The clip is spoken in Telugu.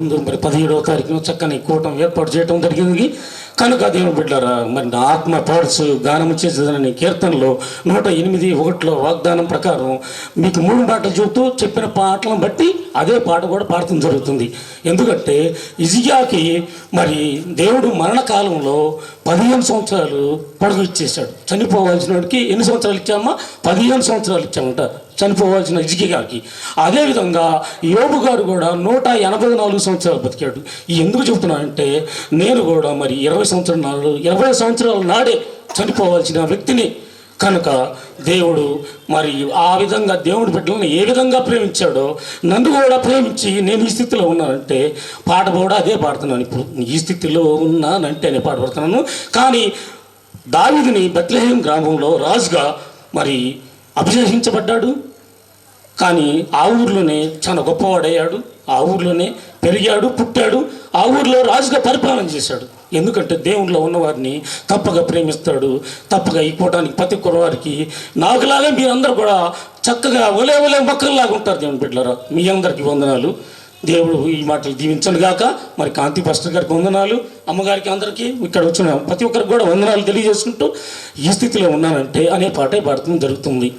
మరి పదిహేడవ తారీఖున చక్కని కూటం ఏర్పాటు చేయడం జరిగింది. కనుక దేవుని బిడ్డారా మరి నా ఆత్మ పాడ్స్ గానం చేసేదని కీర్తనలో నూట ఎనిమిది ఒకటిలో వాగ్దానం ప్రకారం మీకు మూడు పాటలు చెబుతూ చెప్పిన పాటలను బట్టి అదే పాట కూడా పాడటం జరుగుతుంది. ఎందుకంటే ఇజియాకి మరి దేవుడు మరణకాలంలో పదిహేను సంవత్సరాలు పొడుగు ఇచ్చేశాడు. చనిపోవాల్సిన వాడికి ఎన్ని సంవత్సరాలు ఇచ్చామా పదిహేను సంవత్సరాలు ఇచ్చామంట చనిపోవాల్సిన ఇజికి గారికి అదేవిధంగా యోబు గారు కూడా నూట ఎనభై నాలుగు సంవత్సరాలు బతికాడు. ఎందుకు చెబుతున్నానంటే నేను కూడా మరి ఇరవై సంవత్సరాలు ఇరవై సంవత్సరాల నాడే చనిపోవాల్సిన వ్యక్తిని కనుక దేవుడు మరి ఆ విధంగా దేవుడి బిడ్డలను ఏ విధంగా ప్రేమించాడో నన్ను కూడా ప్రేమించి నేను ఈ స్థితిలో ఉన్నానంటే పాట కూడా అదే పాడుతున్నాను. ఇప్పుడు ఈ స్థితిలో ఉన్నానంటే నేను పాట పాడుతున్నాను. కానీ దావిదిని బెత్లహేం గ్రామంలో రాజుగా మరి అభిషేకించబడ్డాడు. కానీ ఆ ఊర్లోనే చాలా గొప్పవాడయ్యాడు ఆ ఊర్లోనే పెరిగాడు పుట్టాడు ఆ ఊర్లో రాజుగా పరిపాలన చేశాడు. ఎందుకంటే దేవుళ్ళో ఉన్నవారిని తప్పగా ప్రేమిస్తాడు తప్పగా ఈ కూటానికి ప్రతి కురవారికి నాకులాగా మీరందరూ కూడా చక్కగా ఒలే ఒలే మొక్కల్లాగా ఉంటారు దేవుని బిడ్డలరా. మీ అందరికీ వందనాలు. దేవుడు ఈ మాటలు దీవించను గాక. మరి కాంతి పాస్టర్ గారికి వందనాలు. అమ్మగారికి అందరికీ ఇక్కడ వచ్చిన ప్రతి ఒక్కరికి కూడా వందనాలు తెలియజేసుకుంటూ ఈ స్థితిలో ఉన్నానంటే అనే పాటే పాడటం జరుగుతుంది.